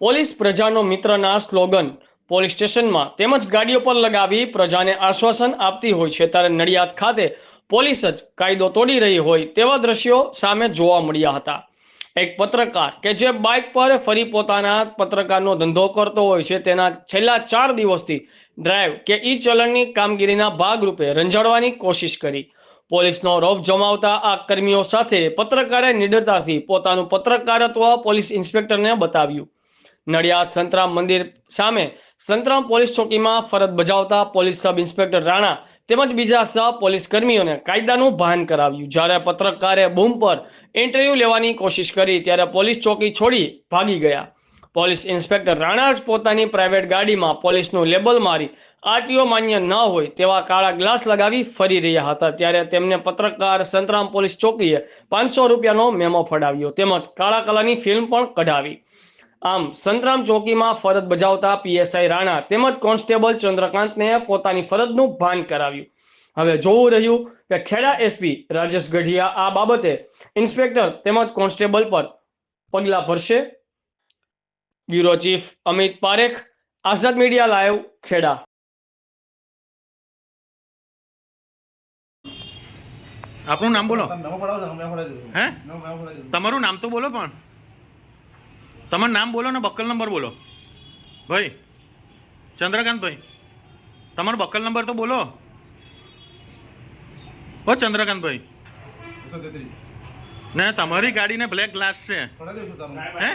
Police પ્રજાનો મિત્રના slogan police સ્ટેશનમાં તેમજ ગાડીઓ પર લગાવી પ્રજાને આશ્વાસન આપતી હોય છે. ત્યારે નડિયાદ ખાતે પોલીસ જ કાયદો તોડી રહી હોય તેવા દ્રશ્યો સામે જોવા મળ્યા હતા. એક પત્રકાર કે જે બાઇક પર ફરી પોતાના પત્રકારનો ધંધો કરતો હોય છે, તેના છેલ્લા ચાર દિવસથી ડ્રાઈવ કે ઈ ચલણની કામગીરીના ભાગરૂપે રંજાડવાની કોશિશ કરી. પોલીસનો રોપ જમાવતા આ કર્મીઓ સાથે પત્રકારે નિડરતાથી પોતાનું પત્રકારત્વ પોલીસ ઇન્સ્પેક્ટરને બતાવ્યું. નડિયાદ સંતરામ મંદિર સામે સંતરામ પોલીસ ચોકીમાં ફરજ બજાવતા પોલીસ સબ ઇન્સ્પેક્ટર રાણા તેમજ બીજા સહ પોલીસ કર્મીઓને કાયદાનું ભાન કરાવ્યું. જ્યારે પત્રકારે બૂમ પર ઇન્ટરવ્યૂ લેવાની કોશિશ કરી ત્યારે પોલીસ ચોકી છોડી ભાગી ગયા. પોલીસ ઇન્સ્પેક્ટર રાણા જ પોતાની પ્રાઇવેટ ગાડીમાં પોલીસનું લેબલ મારી આરટીઓ માન્ય ન હોય તેવા કાળા ગ્લાસ લગાવી ફરી રહ્યા હતા. ત્યારે તેમને પત્રકાર સંતરામ પોલીસ ચોકીએ પાંચસો રૂપિયાનો મેમો ફડાવ્યો તેમજ કાળા કલાની ફિલ્મ પણ કઢાવી. આમ સંતરામ ચોકીમાં ફરજ બજાવતા પીએસઆઈ રાણા તેમજ કોન્સ્ટેબલ ચંદ્રકાંતને પોતાની ફરજનું ભાન કરાવ્યું. હવે જોવું રહ્યું કે ખેડા એસપી રાજેશ ગઢિયા આ બાબતે ઇન્સ્પેક્ટર તેમજ કોન્સ્ટેબલ પર પગલાં ભરશે. Bureau chief Amit Parekh Azad media live Kheda. આપનું નામ બોલો. હે તમારું નામ તો બોલો પણ. તમારું નામ બોલો ને બક્કલ નંબર બોલો. ભાઈ ચંદ્રકાંત ભાઈ તમારો બક્કલ નંબર તો બોલો. ઓ ચંદ્રકાંત ભાઈ. બસો ને તમારી ગાડીને બ્લેક ગ્લાસ છે. હે.